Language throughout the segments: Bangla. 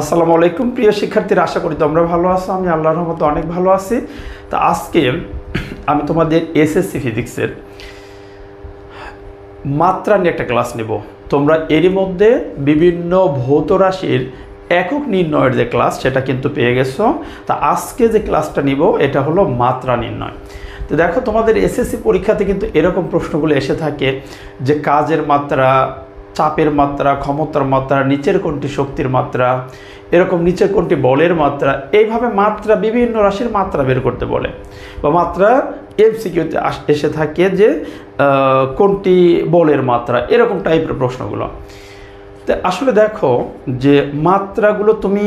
আসসালামু আলাইকুম, প্রিয় শিক্ষার্থীরা, আশা করি তোমরা ভালো আছো। আমি আল্লাহর রহমতে অনেক ভালো আছি। তা আজকে আমি তোমাদের এসএসসি ফিজিক্সের মাত্রা নিয়ে একটা ক্লাস নেব। তোমরা এরই মধ্যে বিভিন্ন ভৌত রাশির একক নির্ণয়ের যে ক্লাস, সেটা কিন্তু পেয়ে গেছো। তা আজকে যে ক্লাসটা নিব, এটা হলো মাত্রা নির্ণয়। তো দেখো, তোমাদের এসএসসি পরীক্ষাতে কিন্তু এরকম প্রশ্নগুলো এসে থাকে যে কাজের মাত্রা চাপের মাত্রা, ক্ষমতার মাত্রা, নিচের কোনটি শক্তির মাত্রা, এরকম নিচের কোনটি বলের মাত্রা, এইভাবে মাত্রা, বিভিন্ন রাশির মাত্রা বের করতে বলে। বা মাত্রা এমসিকিউতে এসে থাকে যে কোনটি বলের মাত্রা, এরকম টাইপের প্রশ্নগুলো। তো আসলে দেখো যে, মাত্রাগুলো তুমি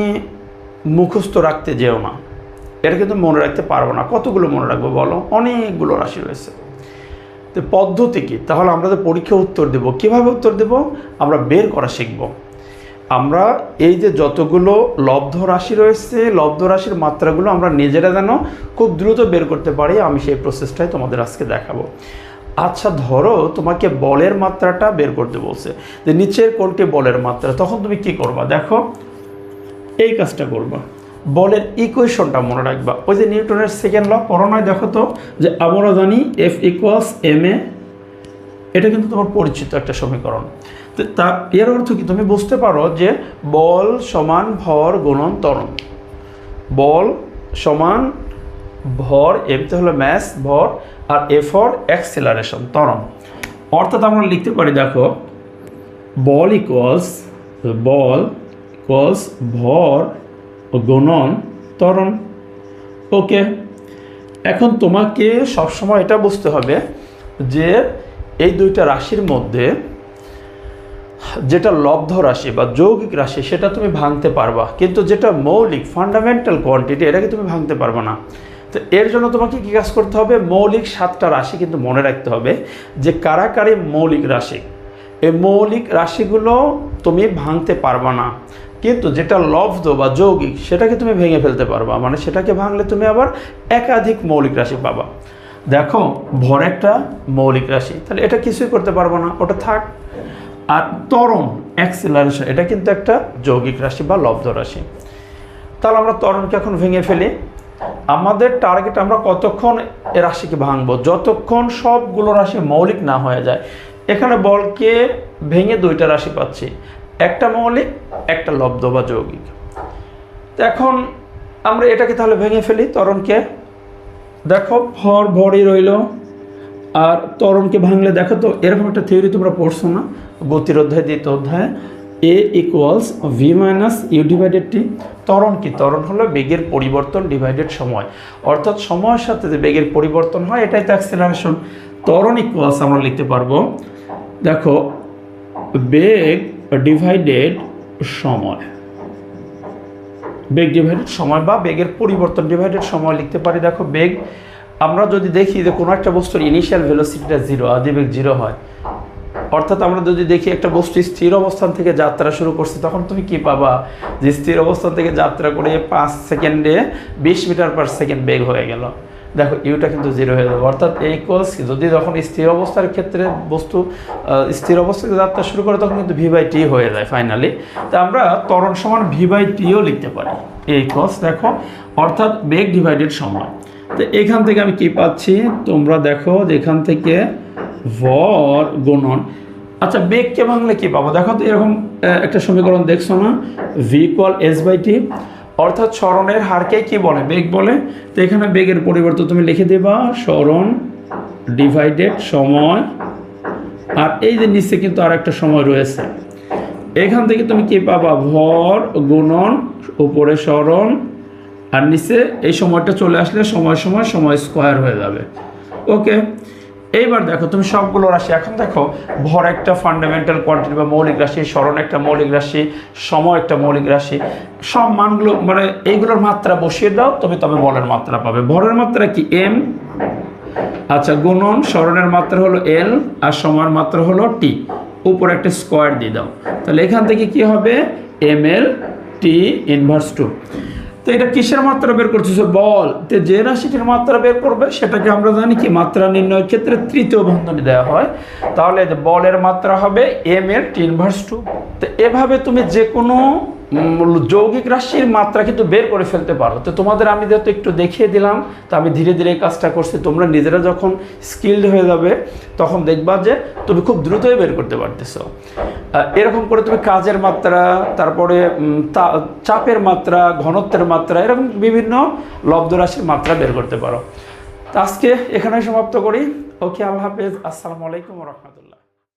মুখস্থ রাখতে যেও না। এটা কিন্তু মনে রাখতে পারব না। কতগুলো মনে রাখব বলো? অনেকগুলো রাশি রয়েছে। তো পদ্ধতি কি? তাহলে আমরা তো পরীক্ষা উত্তর দেব। কীভাবে উত্তর দেব? আমরা বের করা শিখব। আমরা এই যে যতগুলো লব্ধ রাশি রয়েছে, লব্ধ রাশির মাত্রাগুলো আমরা নিজেরা যেন খুব দ্রুত বের করতে পারি, আমি সেই প্রসেসটাই তোমাদের আজকে দেখাবো। আচ্ছা ধরো তোমাকে বলের মাত্রাটা বের করতে বলছে। যে নিচের কোনটি বলের মাত্রা? তখন তুমি কি করবা? দেখো, এই কাজটা করবা। বলের ইকুয়েশনটা মনে রাখবা। ওই যে নিউটনের সেকেন্ড ল পড়ানোয় দেখো তো, যে আমরা জানি এফ ইকুয়ালস এম এ এটা কিন্তু তোমার পরিচিত একটা সমীকরণ। তো এর অর্থ কি? তুমি বুঝতে পারো যে বল সমান ভর গুণন তরণ বল সমান ভর এমতে হলো ম্যাস ভর, আর এ ফর অ্যাক্সেলারেশন তরণ অর্থাৎ আমরা লিখতে পারি, দেখো, বল ইকুয়ালস বল ইকুয়ালস ভর ও গুণন ত্বরণ। ওকে, এখন তোমাকে সবসময় এটা বুঝতে হবে যে এই দুইটা রাশির মধ্যে যেটা লব্ধ রাশি বা যৌগিক রাশি, সেটা তুমি ভাঙতে পারবা। কিন্তু যেটা মৌলিক ফান্ডামেন্টাল কোয়ান্টিটি এটাকে তুমি ভাঙতে পারবে না। তো এর জন্য তোমাকে কী কাজ করতে হবে? মৌলিক সাতটা রাশি কিন্তু মনে রাখতে হবে যে কারা কারাকারি মৌলিক রাশি। এই মৌলিক রাশিগুলো তুমি ভাঙতে পারবা না। কিন্তু যেটা লব্ধ বা যৌগিক, সেটাকে তুমি ভেঙে ফেলতে পারবা। মানে সেটাকে ভাঙলে তুমি আবার একাধিক মৌলিক রাশি পাবা। দেখো, ভর একটা মৌলিক রাশি, তাহলে এটা কিছুই করতে পারব না, ওটা থাক। আর ত্বরণ অ্যাক্সিলারেশন এটা কিন্তু একটা যৌগিক রাশি বা লব্ধ রাশি। তাহলে আমরা ত্বরণকে এখন ভেঙে ফেলি। আমাদের টার্গেট আমরা কতক্ষণ এ রাশিকে ভাঙবো? যতক্ষণ সবগুলো রাশি মৌলিক না হয়ে যায়। এখানে বলকে ভেঙে দুইটা রাশি পাচ্ছি। একটা মৌলিক, একটা লব্ধ বা যৌগিক। তো এখন আমরা এটাকে তাহলে ভেঙে ফেলি তরণকে দেখো, ভর ভরই রইল। আর তরণকে ভাঙলে দেখো তো, এরকম একটা থিওরি তোমরা পড়ছো না? গতির অধ্যায়, দ্বিতীয় অধ্যায়। A equals V minus U divided T ত্বরণ কি? ত্বরণ হলো বেগের পরিবর্তন ডিভাইডেড সময়। অর্থাৎ সময়ের সাথে যে বেগের পরিবর্তন হয়, এটাই তো অ্যাক্সেলারেশন ত্বরণ ইকুয়ালস আমরা লিখতে পারব। দেখো, বেগ ডিভাইডেড সময়। বেগ ডিভাইডেড সময় বা বেগের পরিবর্তন। ডিভাইডেড সময় লিখতে পারি, দেখো বেগ, আমরা যদি দেখি যে কোনো একটা বস্তুর ইনিশিয়াল ভেলোসিটিটা জিরো আদিবেগ জিরো হয়, অর্থাৎ আমরা যদি দেখি একটা বস্তু স্থির অবস্থান থেকে যাত্রা শুরু করছে, তখন তুমি কি পাবা? যে স্থির অবস্থান থেকে যাত্রা করে পাঁচ সেকেন্ডে বিশ মিটার পার সেকেন্ড বেগ হয়ে গেল। দেখো, ইউটা কিন্তু জিরো হয়ে যাবে। অর্থাৎ এই কোর্স যদি যখন স্থির অবস্থার ক্ষেত্রে বস্তু স্থির অবস্থাতে যাত্রা শুরু করে, তখন কিন্তু ভি বাই টি হয়ে যায় ফাইনালি তা আমরা ত্বরণ সমান ভি বাই টিও লিখতে পারি। এই কোর্স দেখো, অর্থাৎ বেগ ডিভাইডেড সময় তো এখান থেকে আমি কি পাচ্ছি? তোমরা দেখো যে এখান থেকে ভর গুণন। আচ্ছা বেগকে ভাঙলে কি পাবো? দেখো তো এরকম একটা সমীকরণ দেখছ না? V equal S by T অর্থাৎ স্মরণের হারকে কি বলে? বেগ বলে? তো এখানে বেগের পরিবর্তন তুমি লিখে দেবা, স্মরণ ডিভাইডেড সময়। আর এই যে নিচে কিন্তু আর একটা সময় রয়েছে। এখান থেকে তুমি কি পাবা? ভর, গুণন, উপরে স্মরণ। আর নিচে এই সময়টা চলে আসলে সময় সময় সময় স্কোয়ার হয়ে যাবে। ওকে? এইবার দেখো, তুমি সবগুলো রাশি, এখন দেখো, ভর একটা ফান্ডামেন্টাল কোয়ান্টিটি বা মৌলিক রাশি, স্মরণ একটা মৌলিক রাশি, সময় একটা মৌলিক রাশি, সব মানগুলো মানে এইগুলোর মাত্রা বসিয়ে দাও, তবে তবে বলের মাত্রা পাবে। ভরের মাত্রা কি? এম আচ্ছা গুণন, স্মরণের মাত্রা হলো এল আর সময়ের মাত্রা হলো টি উপরে একটা স্কোয়ার দিয়ে দাও। তাহলে এখান থেকে কি হবে? M L T inverse two তো এটা কিসের মাত্রা বের করতেছে বল। তো যে রাশিটির মাত্রা বের করবে, সেটাকে আমরা জানি কি? মাত্রা নির্ণয়ের ক্ষেত্রে তৃতীয় বন্ধনী দেওয়া হয়। তাহলে বলের মাত্রা হবে এম এর টিনভার্স টু তো এভাবে তুমি যে কোনো যৌগিক রাশির মাত্রা কিন্তু বের করে ফেলতে পারো। তো তোমাদের আমি যেহেতু একটু দেখিয়ে দিলাম, তো আমি ধীরে ধীরে কাজটা করছি। তোমরা নিজেরা যখন স্কিল্ড হয়ে যাবে, তখন দেখবা যে তুমি খুব দ্রুতই বের করতে পারতেছো। এরকম করে তুমি কাজের মাত্রা, তারপরে চাপের মাত্রা, ঘনত্বের মাত্রা, এরকম বিভিন্ন লব্ধ রাশির মাত্রা বের করতে পারো। আজকে এখানে সমাপ্ত করি। ওকে, আল্লাহ হাফেজ। আসসালামু আলাইকুম রহমতুল্লাহ।